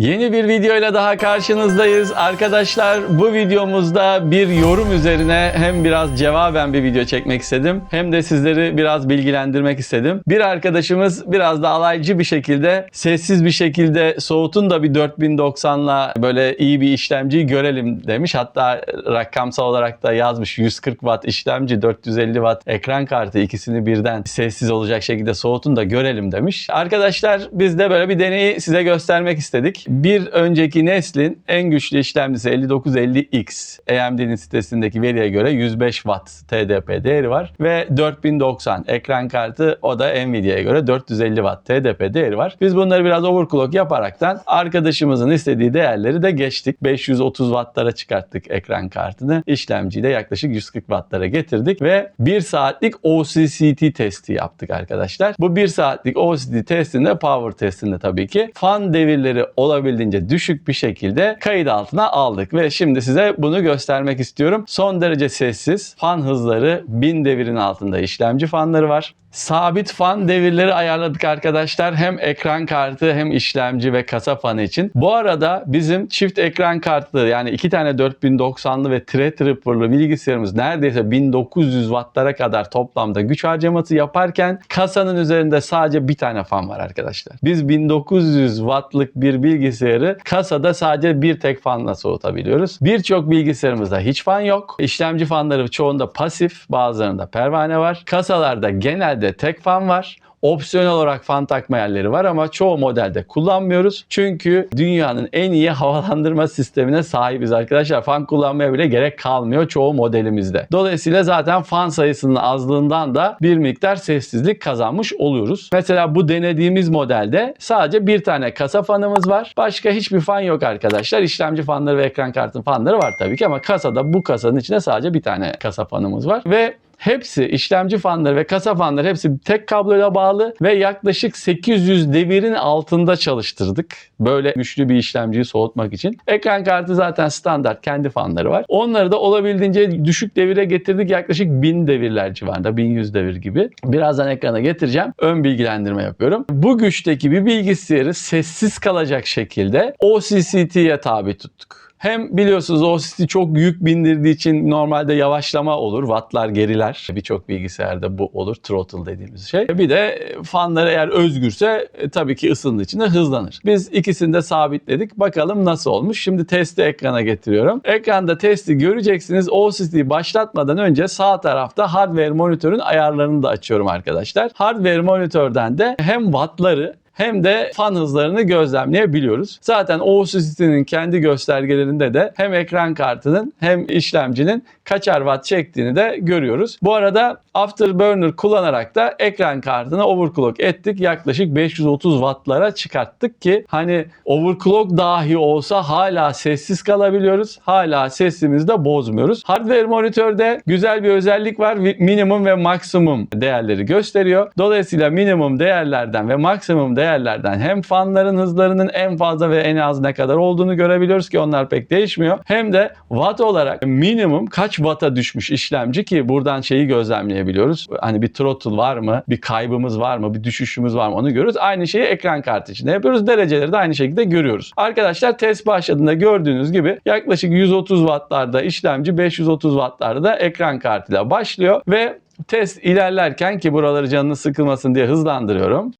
Yeni bir videoyla daha karşınızdayız. Arkadaşlar bu videomuzda bir yorum üzerine hem biraz cevaben bir video çekmek istedim hem de sizleri biraz bilgilendirmek istedim. Bir arkadaşımız biraz da alaycı bir şekilde sessiz bir şekilde soğutun da bir 4090'la böyle iyi bir işlemciyi görelim demiş. Hatta rakamsal olarak da yazmış 140 watt işlemci 450 watt ekran kartı ikisini birden sessiz olacak şekilde soğutun da görelim demiş. Arkadaşlar biz de böyle bir deneyi size göstermek istedik. Bir önceki neslin en güçlü işlemcisi 5950X AMD'nin sitesindeki veriye göre 105 watt TDP değeri var ve 4090 ekran kartı o da Nvidia'ya göre 450 watt TDP değeri var. Biz bunları biraz overclock yaparaktan arkadaşımızın istediği değerleri de geçtik. 530 wattlara çıkarttık ekran kartını. İşlemciyi de yaklaşık 140 wattlara getirdik ve 1 saatlik OCCT testi yaptık arkadaşlar. Bu 1 saatlik OCCT testinde power testinde tabii ki fan devirleri olabildiğince düşük bir şekilde kayıt altına aldık ve şimdi size bunu göstermek istiyorum. Son derece sessiz fan hızları 1000 devirin altında işlemci fanları var. Sabit fan devirleri ayarladık arkadaşlar. Hem ekran kartı hem işlemci ve kasa fanı için. Bu arada bizim çift ekran kartlı yani iki tane 4090'lı ve Threadripper'lı bilgisayarımız neredeyse 1900 wattlara kadar toplamda güç harcaması yaparken kasanın üzerinde sadece bir tane fan var arkadaşlar. Biz 1900 wattlık bir bilgisayarı kasada sadece bir tek fanla soğutabiliyoruz. Birçok bilgisayarımızda hiç fan yok. İşlemci fanları çoğunda pasif, bazılarında pervane var. Kasalarda genelde tek fan var. Opsiyonel olarak fan takma yerleri var ama çoğu modelde kullanmıyoruz. Çünkü dünyanın en iyi havalandırma sistemine sahibiz arkadaşlar. Fan kullanmaya bile gerek kalmıyor çoğu modelimizde. Dolayısıyla zaten fan sayısının azlığından da bir miktar sessizlik kazanmış oluyoruz. Mesela bu denediğimiz modelde sadece bir tane kasa fanımız var. Başka hiçbir fan yok arkadaşlar. İşlemci fanları ve ekran kartın fanları var tabii ki ama kasada bu kasanın içinde sadece bir tane kasa fanımız var ve Hepsi işlemci fanları ve kasa fanları hepsi tek kabloyla bağlı ve yaklaşık 800 devirin altında çalıştırdık. Böyle güçlü bir işlemciyi soğutmak için. Ekran kartı zaten standart kendi fanları var. Onları da olabildiğince düşük devire getirdik. Yaklaşık 1000 devirler civarında. 1100 devir gibi. Birazdan ekrana getireceğim. Ön bilgilendirme yapıyorum. Bu güçteki bir bilgisayarı sessiz kalacak şekilde OCCT'ye tabi tuttuk. Hem biliyorsunuz OCT çok yük bindirdiği için normalde yavaşlama olur. Wattlar geriler. Birçok bilgisayarda bu olur. Throttle dediğimiz şey. Bir de fanlar eğer özgürse e, tabii ki ısındığı için de hızlanır. Biz ikisini de sabitledik. Bakalım nasıl olmuş. Şimdi testi ekrana getiriyorum. Ekranda testi göreceksiniz. OCT'yi başlatmadan önce sağ tarafta hardware monitörün ayarlarını da açıyorum arkadaşlar. Hardware monitörden de hem wattları hem de fan hızlarını gözlemleyebiliyoruz. Zaten OCCT'nin kendi göstergelerinde de hem ekran kartının hem işlemcinin kaçar watt çektiğini de görüyoruz. Bu arada Afterburner kullanarak da ekran kartını overclock ettik. Yaklaşık 530 wattlara çıkarttık ki hani overclock dahi olsa hala sessiz kalabiliyoruz. Hala sesimizi de bozmuyoruz. Hardware monitörde güzel bir özellik var. Minimum ve maksimum değerleri gösteriyor. Dolayısıyla minimum değerlerden ve maksimum değerlerden hem fanların hızlarının en fazla ve en az ne kadar olduğunu görebiliyoruz ki onlar pek değişmiyor. Hem de watt olarak minimum kaç watt'a düşmüş işlemci ki buradan şeyi gözlemleyebiliyoruz. Hani bir throttle var mı? Bir kaybımız var mı? Bir düşüşümüz var mı? Onu görüyoruz. Aynı şeyi ekran kartı için de yapıyoruz. Dereceleri de aynı şekilde görüyoruz. Arkadaşlar test başladığında gördüğünüz gibi yaklaşık 130 wattlarda işlemci 530 wattlarda da ekran kartıyla başlıyor ve test ilerlerken ki buraları canını sıkılmasın diye hızlandırıyorum.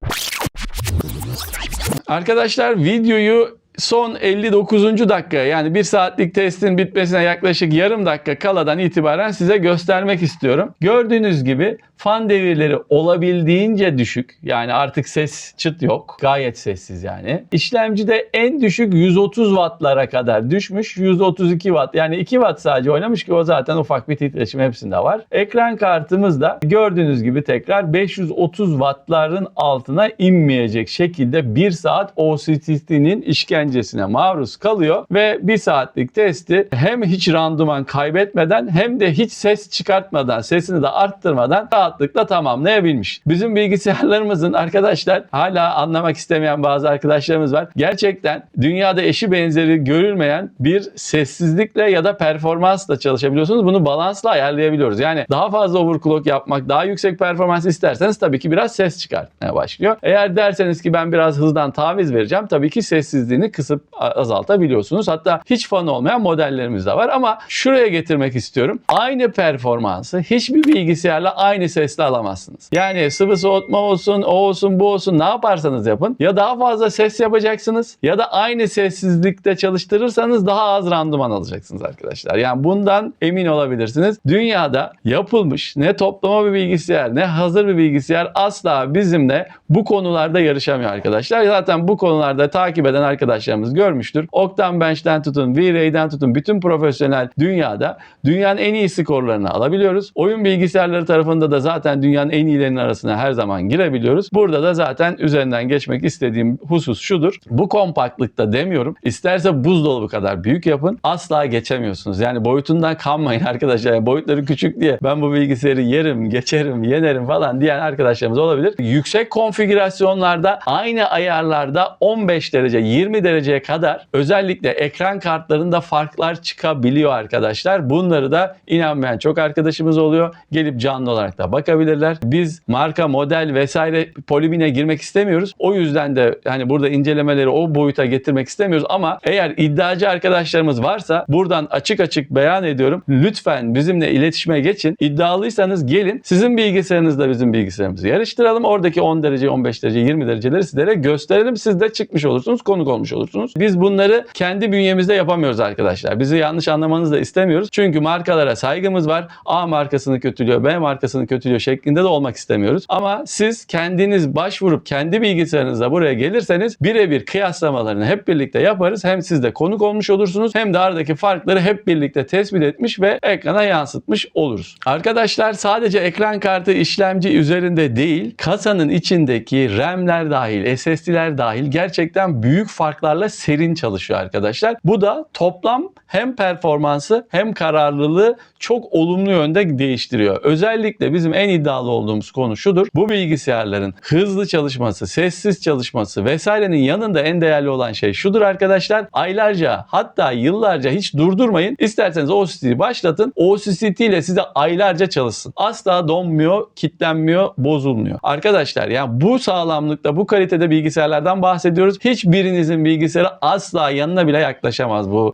Arkadaşlar videoyu son 59. dakika yani bir saatlik testin bitmesine yaklaşık yarım dakika kaladan itibaren size göstermek istiyorum. Gördüğünüz gibi fan devirleri olabildiğince düşük. Yani artık ses çıt yok. Gayet sessiz yani. İşlemcide en düşük 130 wattlara kadar düşmüş. 132 watt yani 2 watt sadece oynamış ki o zaten ufak bir titreşim hepsinde var. Ekran kartımız da gördüğünüz gibi tekrar 530 wattların altına inmeyecek şekilde 1 saat OCT'nin işkencesine maruz kalıyor ve 1 saatlik testi hem hiç randıman kaybetmeden hem de hiç ses çıkartmadan, sesini de arttırmadan rahat rahatlıkla tamamlayabilmiş. Bizim bilgisayarlarımızın arkadaşlar hala anlamak istemeyen bazı arkadaşlarımız var. Gerçekten dünyada eşi benzeri görülmeyen bir sessizlikle ya da performansla çalışabiliyorsunuz. Bunu balansla ayarlayabiliyoruz. Yani daha fazla overclock yapmak, daha yüksek performans isterseniz tabii ki biraz ses çıkartmaya başlıyor. Eğer derseniz ki ben biraz hızdan taviz vereceğim tabii ki sessizliğini kısıp azaltabiliyorsunuz. Hatta hiç fan olmayan modellerimiz de var ama şuraya getirmek istiyorum. Aynı performansı hiçbir bilgisayarla aynı sesle alamazsınız. Yani sıvı soğutma olsun, o olsun, bu olsun ne yaparsanız yapın. Ya daha fazla ses yapacaksınız ya da aynı sessizlikte çalıştırırsanız daha az randıman alacaksınız arkadaşlar. Yani bundan emin olabilirsiniz. Dünyada yapılmış ne toplama bir bilgisayar ne hazır bir bilgisayar asla bizimle bu konularda yarışamıyor arkadaşlar. Zaten bu konularda takip eden arkadaşlarımız görmüştür. Octane Bench'ten tutun, V-Ray'den tutun bütün profesyonel dünyada dünyanın en iyi skorlarını alabiliyoruz. Oyun bilgisayarları tarafında da zaten dünyanın en iyilerinin arasına her zaman girebiliyoruz. Burada da zaten üzerinden geçmek istediğim husus şudur. Bu kompaktlıkta demiyorum. İsterse buzdolabı kadar büyük yapın. Asla geçemiyorsunuz. Yani boyutundan kanmayın arkadaşlar. Yani boyutları küçük diye ben bu bilgisayarı yerim, geçerim, yenerim falan diyen arkadaşlarımız olabilir. Yüksek konfigürasyonlarda aynı ayarlarda 15 derece 20 dereceye kadar özellikle ekran kartlarında farklar çıkabiliyor arkadaşlar. Bunları da inanmayan çok arkadaşımız oluyor. Gelip canlı olarak da bakabilirler. Biz marka, model vesaire polimine girmek istemiyoruz. O yüzden de hani burada incelemeleri o boyuta getirmek istemiyoruz ama eğer iddiacı arkadaşlarımız varsa buradan açık açık beyan ediyorum. Lütfen bizimle iletişime geçin. İddialıysanız gelin. Sizin bilgisayarınızla bizim bilgisayarımızı yarıştıralım. Oradaki 10 derece, 15 derece, 20 dereceleri sizlere gösterelim. Siz de çıkmış olursunuz, konuk olmuş olursunuz. Biz bunları kendi bünyemizde yapamıyoruz arkadaşlar. Bizi yanlış anlamanızı da istemiyoruz. Çünkü markalara saygımız var. A markasını kötülüyor, B markasını kötülüyor şeklinde de olmak istemiyoruz. Ama siz kendiniz başvurup kendi bilgisayarınızla buraya gelirseniz birebir kıyaslamalarını hep birlikte yaparız. Hem siz de konuk olmuş olursunuz hem de aradaki farkları hep birlikte tespit etmiş ve ekrana yansıtmış oluruz. Arkadaşlar sadece ekran kartı işlemci üzerinde değil kasanın içindeki RAM'ler dahil, SSD'ler dahil gerçekten büyük farklarla serin çalışıyor arkadaşlar. Bu da toplam hem performansı hem kararlılığı çok olumlu yönde değiştiriyor. Özellikle bizim en iddialı olduğumuz konu şudur. Bu bilgisayarların hızlı çalışması, sessiz çalışması vesairenin yanında en değerli olan şey şudur arkadaşlar. Aylarca hatta yıllarca hiç durdurmayın. İsterseniz OCC'yi başlatın. OCCT ile size aylarca çalışsın. Asla donmuyor, kitlenmiyor, bozulmuyor. Arkadaşlar yani bu sağlamlıkta, bu kalitede bilgisayarlardan bahsediyoruz. Hiçbirinizin bilgisayarı asla yanına bile yaklaşamaz bu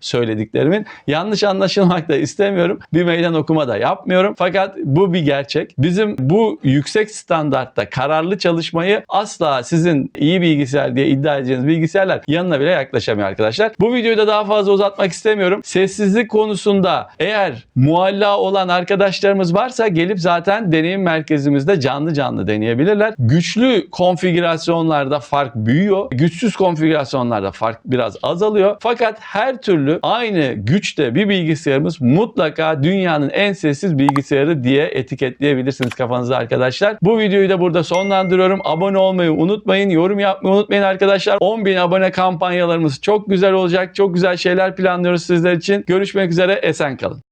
söylediklerimin. Yanlış anlaşılmak da istemiyorum. Bir meydan okuma da yapmıyorum. Fakat bu bir gerçek. Bizim bu yüksek standartta kararlı çalışmayı asla sizin iyi bilgisayar diye iddia edeceğiniz bilgisayarlar yanına bile yaklaşamıyor arkadaşlar. Bu videoyu da daha fazla uzatmak istemiyorum. Sessizlik konusunda eğer mualla olan arkadaşlarımız varsa gelip zaten deneyim merkezimizde canlı canlı deneyebilirler. Güçlü konfigürasyonlarda fark büyüyor. Güçsüz konfigürasyonlarda fark biraz azalıyor. Fakat her türlü aynı güçte bir bilgisayarımız mutlaka dünyanın en sessiz bilgisayarı diye etiketleyebilirsiniz kafanızda arkadaşlar. Bu videoyu da burada sonlandırıyorum. Abone olmayı unutmayın. Yorum yapmayı unutmayın arkadaşlar. 10.000 abone kampanyalarımız çok güzel olacak. Çok güzel şeyler planlıyoruz sizler için. Görüşmek üzere. Esen kalın.